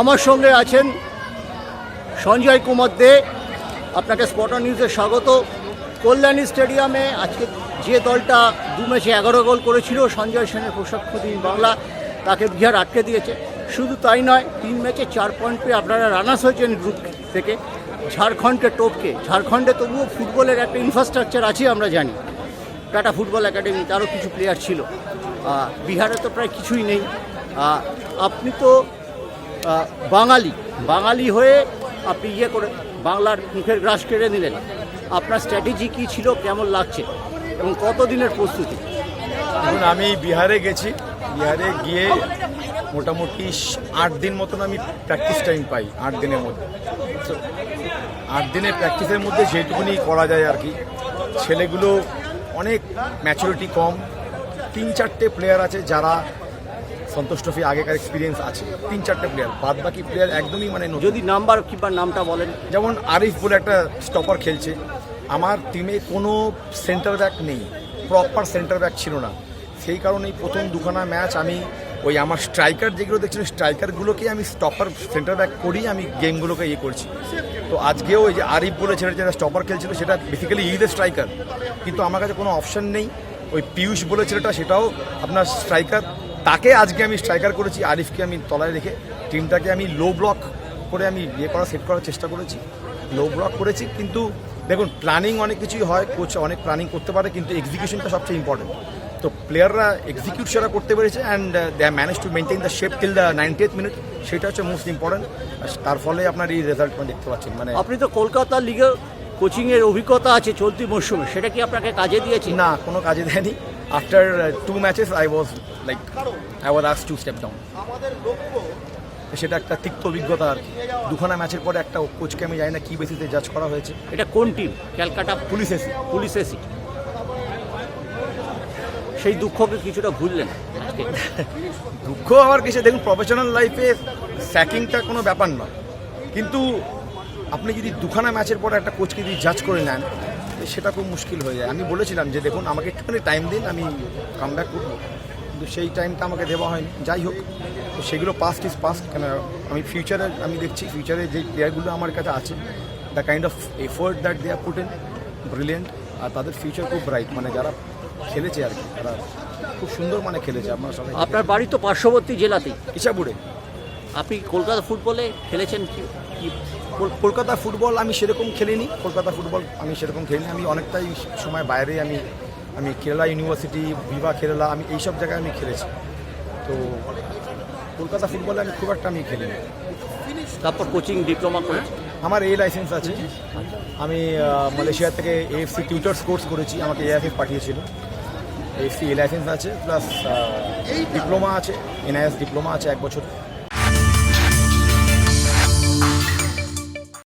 আমার সঙ্গে আছেন সঞ্জয় কুমার দে। আপনাকে স্পটার নিউজে স্বাগত। কল্যাণী স্টেডিয়ামে আজকে যে দলটা দু ম্যাচে এগারো গোল করেছিল, সঞ্জয় সেনের পোশাক খুদিন বাংলা তাকে বিহার আটকে দিয়েছে। শুধু তাই নয়, তিন ম্যাচে চার পয়েন্ট পেয়ে আপনারা রানার্স হয়েছেন গ্রুপ থেকে। ঝাড়খণ্ডকে টপকে। ঝাড়খণ্ডে তবুও ফুটবলের একটা ইনফ্রাস্ট্রাকচার আছে আমরা জানি। টাটা ফুটবল একাডেমি, তারও কিছু প্লেয়ার ছিল। বিহারে তো প্রায় কিছুই নেই। আপনি তো বাঙালি বাঙালি হয়ে আপনি ইয়ে করে বাংলার মুখের গ্রাস কেড়ে নিলেন। আপনার স্ট্র্যাটেজি কী ছিল, কেমন লাগছে এবং কত দিনের প্রস্তুতি? দেখুন, আমি বিহারে গেছি। বিহারে গিয়ে মোটামুটি আট দিন মতন আমি প্র্যাকটিস টাইম পাই, আট দিনের মধ্যে। আট দিনের প্র্যাকটিসের মধ্যে যেটুকুনি করা যায় আর কি। ছেলেগুলো অনেক ম্যাচুরিটি কম। তিন চারটে প্লেয়ার আছে যারা সন্তোষ ট্রফি আগেকার এক্সপিরিয়েন্স আছে। তিন চারটে প্লেয়ার বাদ বাকি প্লেয়ার একদমই মানে যদি নাম্বার কিংবা নামটা বলেন। যেমন আরিফ বলে একটা স্টপার খেলছে। আমার টিমে কোনো সেন্টার ব্যাক নেই। প্রপার সেন্টার ব্যাক ছিল না। সেই কারণেই প্রথম দুখানা ম্যাচ আমি ওই আমার স্ট্রাইকার যেগুলো দেখছিলাম স্ট্রাইকারগুলোকে আমি স্টপার সেন্টার ব্যাক করি আমি গেমগুলোকে ইয়ে করছি। তো আজকেও ওই যে আরিফ বলে ছেলে যেটা স্টপার খেলছিল সেটা বেসিক্যালি ইজ স্ট্রাইকার কিন্তু আমার কাছে কোনো অপশন নেই। ওই পিয়ুষ বলে ছেলেটা সেটাও আপনার স্ট্রাইকার তাকে আজকে আমি স্ট্রাইকার করেছি আরিফকে আমি তলায় রেখে। টিমটাকে আমি লো ব্লক করে আমি ইয়ে করা সেট করার চেষ্টা করেছি। লো ব্লক করেছি কিন্তু দেখুন প্ল্যানিং অনেক কিছুই হয় কোচ অনেক প্ল্যানিং করতে পারে কিন্তু এক্সিকিউশনটা সবচেয়ে ইম্পর্টেন্ট তো প্লেয়াররা এক্সিকিউট সেটা করতে পেরেছে and they manage to maintain the shape till the ninety minute সেটা হচ্ছে মোস্ট ইম্পর্টেন্ট তার ফলে আপনার এই রেজাল্ট দেখতে পাচ্ছেন মানে আপনি তো কলকাতা লিগে কোচিংয়ের অভিজ্ঞতা আছে চলতি মরশুমে সেটা কি আপনাকে কাজে দিয়েছে? না কোনো কাজে দেয়নি। After two matches I was like I was us to step down সেটা একটা তিক্ত অভিজ্ঞতা আর কি। দুখানা ম্যাচের পরে একটা কোচকে আমি জানি না কী বেসিসে জাজ করা হয়েছে। এটা কোন team Calcutta police AC. Police AC. সেই দুঃখকে কিছুটা ভুললেন দুঃখ হওয়ার কিছু দেখুন প্রফেশনাল লাইফে স্যাকিংটা কোনো ব্যাপার নয়। কিন্তু আপনি যদি দুখানা ম্যাচের পরে একটা কোচকে যদি জাজ করে নেন সেটা খুব মুশকিল হয়ে যায়। আমি বলেছিলাম যে দেখুন আমাকে একটুখানি টাইম দিন আমি কাম ব্যাক করব। কিন্তু সেই টাইমটা আমাকে দেওয়া হয়নি। যাই হোক তো সেগুলো পাস্ট ইজ পাস্ট কেন আমি ফিউচারে আমি দেখছি ফিউচারে যে প্লেয়ারগুলো আমার কাছে আছে the kind of effort that they are put in brilliant আর তাদের ফিউচার খুব ব্রাইট মানে যারা খেলেছে আর কি তারা খুব সুন্দর মানে খেলেছে আপনার সবাই আপনার বাড়ি তো পার্শ্ববর্তী জেলাতেই ইচ্ছাপুরে আপনি কলকাতা ফুটবলে খেলেছেন কি? কলকাতা ফুটবল আমি সেরকম খেলিনি কলকাতা ফুটবল আমি সেরকম খেলিনি আমি অনেকটাই সময় বাইরে আমি আমি কেরালা ইউনিভার্সিটি বিভা কেরালা আমি এইসব জায়গায় আমি খেলেছি। তো কলকাতা ফুটবলে আমি খুব একটা আমি খেলিনি তারপর কোচিং ডিপ্লোমা করেছেন আমার এই লাইসেন্স আছে। আমি মালয়েশিয়া থেকে এএফসি টিউটার্স কোর্স করেছি আমাকে এআইএফ পাঠিয়েছিল। A F C A license আছে প্লাস ডিপ্লোমা আছে এনআইএস ডিপ্লোমা আছে এক বছর।